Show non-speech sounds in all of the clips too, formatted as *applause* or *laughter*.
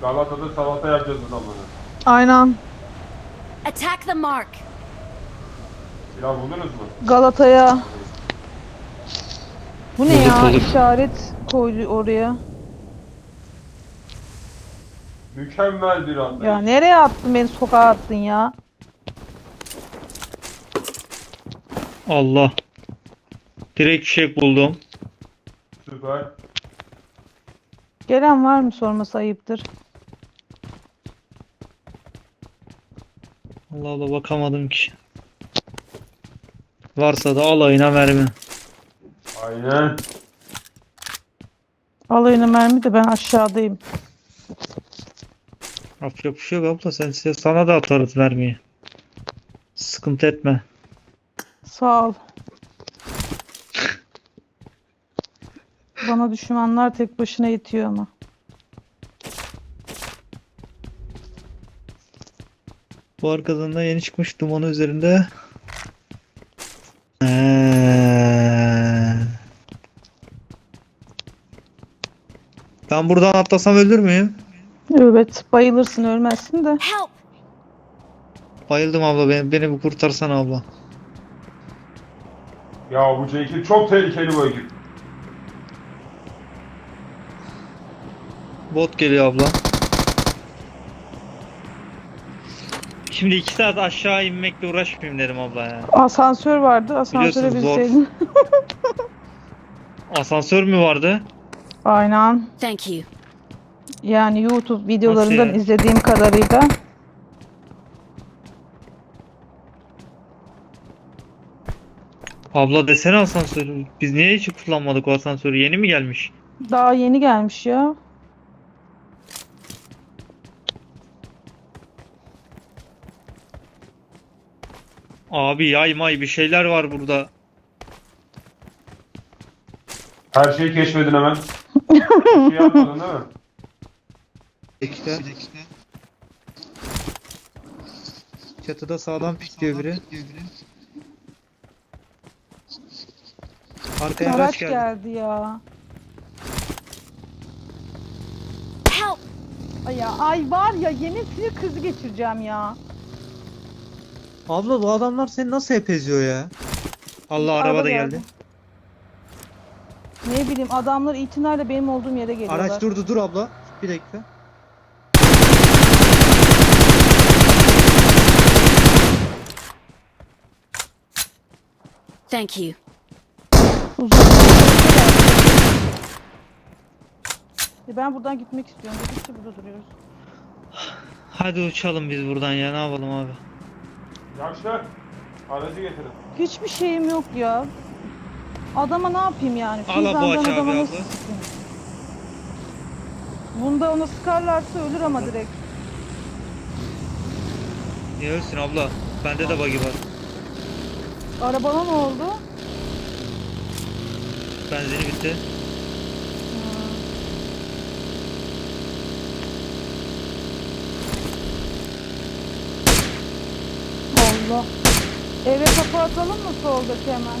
Galata'da salata yapacağız bu zamanı. Aynen. Attack the mark. Silah buldunuz mu? Galata'ya. Bu ne ya? İşaret koydu oraya. Mükemmel bir atlayış. Ya nereye attın beni sokağa attın ya? Allah. Direkt fişek buldum. Süper. Gelen var mı sorması ayıptır. Allah Allah bakamadım ki. Varsa da alayına mermi. Aynen. Alayına mermi de ben aşağıdayım. Yapacak bir şey abla sen sana da atarız mermiyi. Sıkıntı etme. Sağ ol. Bana düşmanlar tek başına yetiyor ama. Bu arkadan da yeni çıkmış dumanı üzerinde. Ee. Ben buradan atlasam ölür müyüm? Evet, bayılırsın ölmezsin de. Bayıldım abla beni, beni bir kurtarsana abla. Ya bu C2 çok tehlikeli bu ekip. Bot geliyor abla. Şimdi iki saat aşağı inmekle uğraşmayayım dedim abla ya. Asansör vardı, asansöre Biliyorsunuz, zor. binseydin. *laughs* Asansör mü vardı? Aynen. Thank you. Yani YouTube videolarından yani? izlediğim kadarıyla. Abla desene asansörü. Biz niye hiç kullanmadık o asansörü? Yeni mi gelmiş? Daha yeni gelmiş ya. Abi yay may bir şeyler var burada. Her şeyi keşfedin hemen. Bir şey yapmadın değil mi? dakika. Çatıda sağdan pikliyor biri. Arkaya Araç araç geldi. geldi. ya. Help! Ay ya, ay var ya yeni sinir krizi geçireceğim ya. Abla bu adamlar seni nasıl hep eziyor ya? Allah araba da geldi. Ne bileyim adamlar itinayla benim olduğum yere geliyorlar. Araç durdu dur abla. Bir dakika. Thank you. Uzun. E ben buradan gitmek istiyorum. Dedikçe burada duruyoruz. Hadi uçalım biz buradan ya ne yapalım abi. Yaşlar. Aracı getirin. Hiçbir şeyim yok ya. Adama ne yapayım yani? Al abi, Fizandan aç abi adama abla. nasıl sıkayım? Bunda ona sıkarlarsa ölür ama direkt. Niye ölsün abla? Bende de buggy var. Arabana ne oldu? Benzini bitti. Allah. Eve kapı atalım mı soldaki hemen?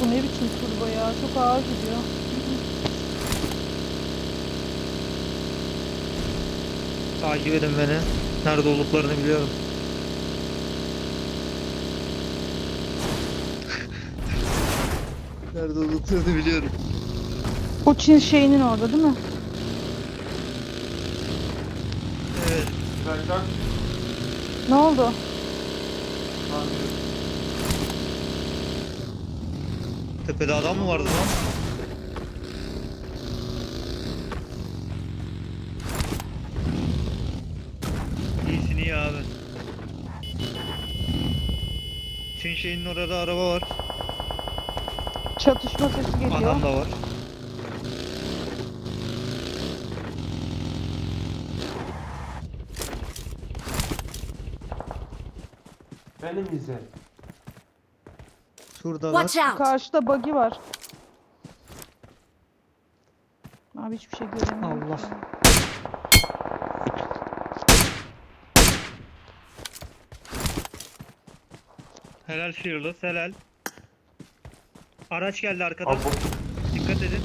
Bu ne biçim turbo ya? Çok ağır gidiyor. Takip edin beni. Nerede olduklarını biliyorum. *laughs* Nerede olduklarını biliyorum. O Çin şeyinin orada değil mi? Evet. Dakika. Ne oldu? Tepede adam mı vardı lan? Çin şeyinin orada araba var. Çatışma sesi geliyor. Adam da var. Benim ise. Şuradalar. Watch out! Karşıda buggy var. Abi hiçbir şey göremiyorum. Allah. Helal Fearless helal. Araç geldi arkadan. Abi bu- Dikkat edin.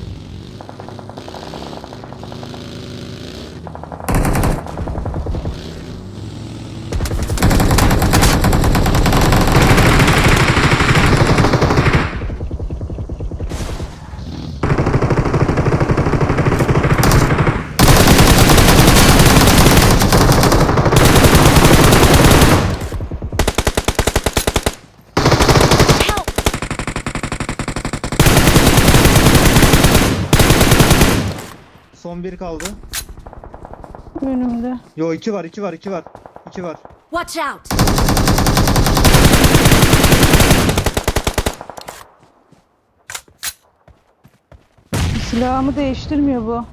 Bir kaldı. Önümde. Yo iki var iki var iki var. İki var. Watch out! Silahımı değiştirmiyor bu.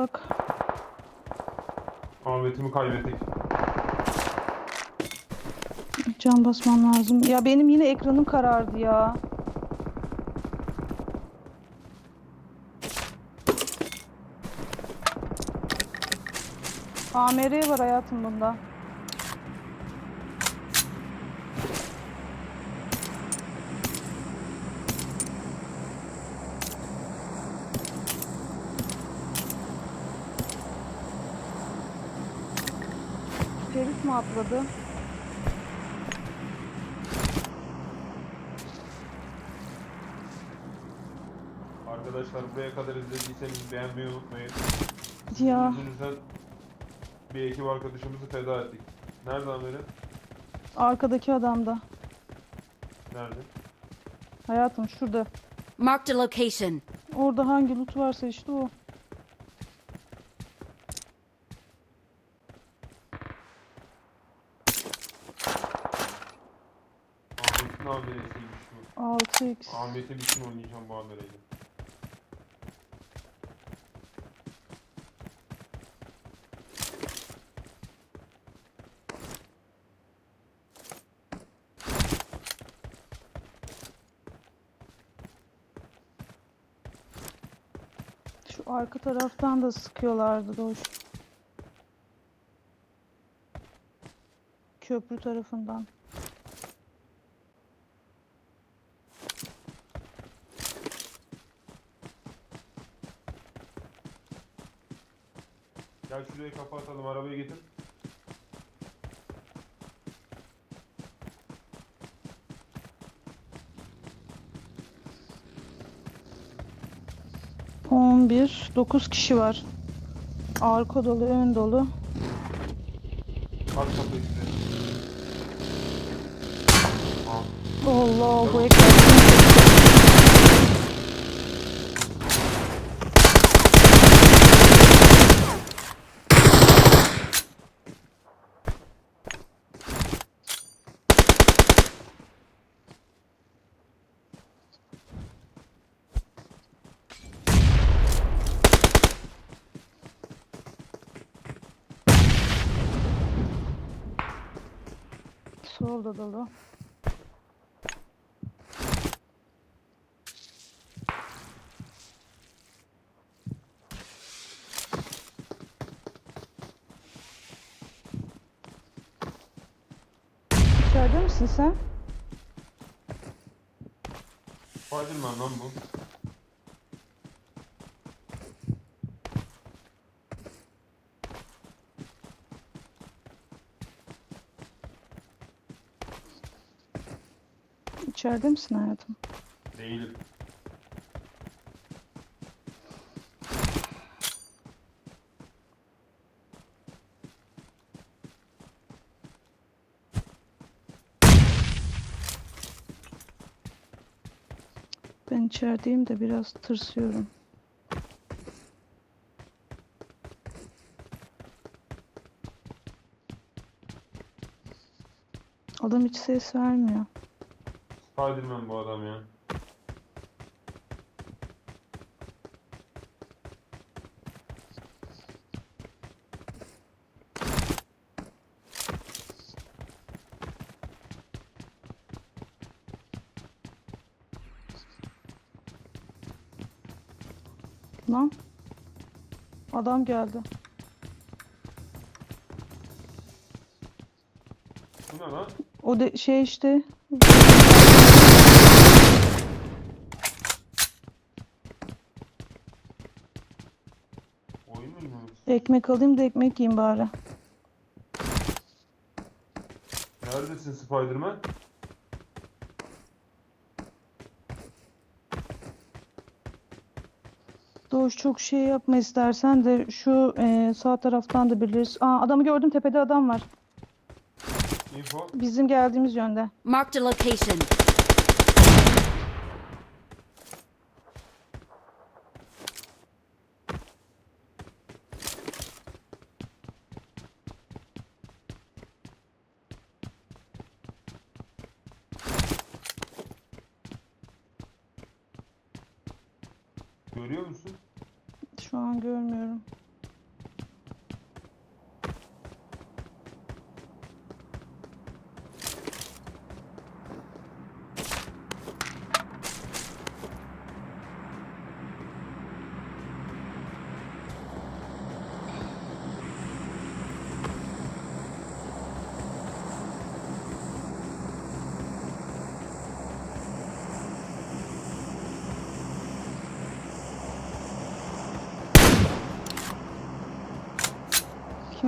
Bak. Ahmet'imi kaybettik. Can basmam lazım. Ya benim yine ekranım karardı ya. AMR var hayatım bunda. Ferit mi atladı? Arkadaşlar buraya kadar izlediyseniz beğenmeyi unutmayın. Ya yüzünüzden bir ekip arkadaşımızı feda ettik. Nerede Amer'i? arkadaki adam da. Nerede? Hayatım şurada. Marked a location. Orada hangi loot varsa işte o. 6x. Ahmet'in için oynayacağım bu Amer'eyle. Şu arka taraftan da sıkıyorlardı Doğuş. Köprü tarafından. Şuraya kafa atalım arabayı getir. On bir, dokuz kişi var. Arka dolu, ön dolu. Aç kapıyı. Aa, Allah bu ekran. Solda dolu. İçeride misin sen? Spiderman lan bu. içeride misin hayatım? Değilim. Ben içerideyim de biraz tırsıyorum. Adam hiç ses vermiyor. Spiderman bu adam ya. Lan. Adam geldi. Bu ne lan? O de şey işte. Ekmek alayım da ekmek yiyeyim bari. Neredesin Spiderman? Doğuş çok şey yapma istersen de şu e, sağ taraftan da birileri... Aa adamı gördüm tepede adam var. Info. Bizim geldiğimiz yönde. Marked a location.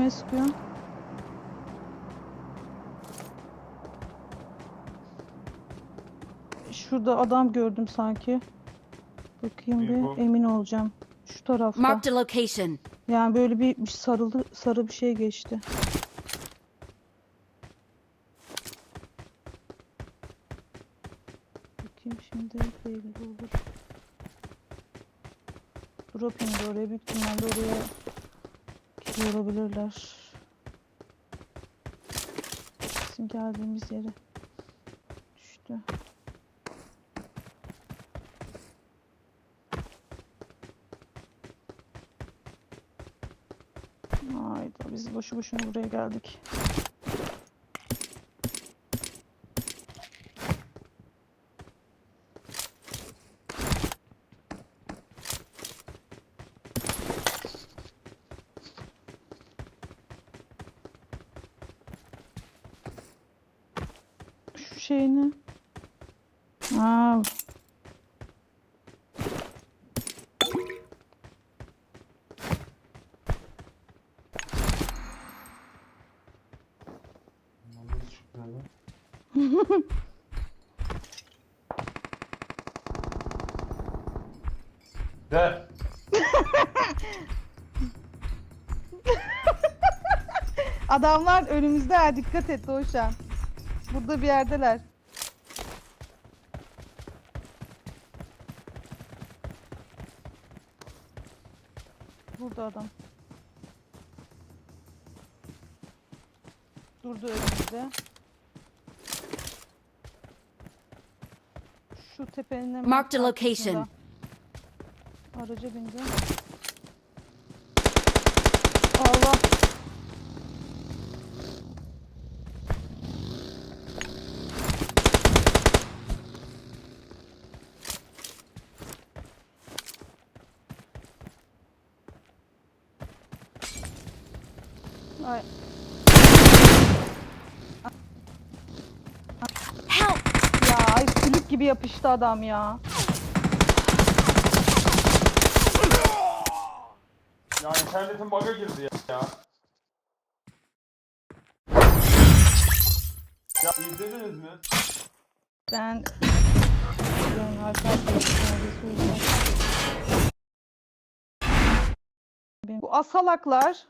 Kime sıkıyor? Şurada adam gördüm sanki. Bakayım bir emin olacağım. Şu tarafta. Marked a location. Yani böyle bir, bir sarıldı, sarı bir şey geçti. Bakayım şimdi belli olur. Drop indi oraya büyük ihtimalle oraya gidiyor olabilirler. Bizim geldiğimiz yere düştü. Hayda biz boşu boşuna buraya geldik. Şey ne? Aa? *laughs* De. Adamlar önümüzde ha dikkat et Doğuşan. Burada bir yerdeler. Burada adam. Durdu önümüzde. Şu tepenin hemen Marked a arkasında. location. Araca bindi. Allah. Ay, Help! ya ay sülük gibi yapıştı adam ya. Ya internetin bug'a girdi ya. Ya, ya izlediniz mi? Ben Bu asalaklar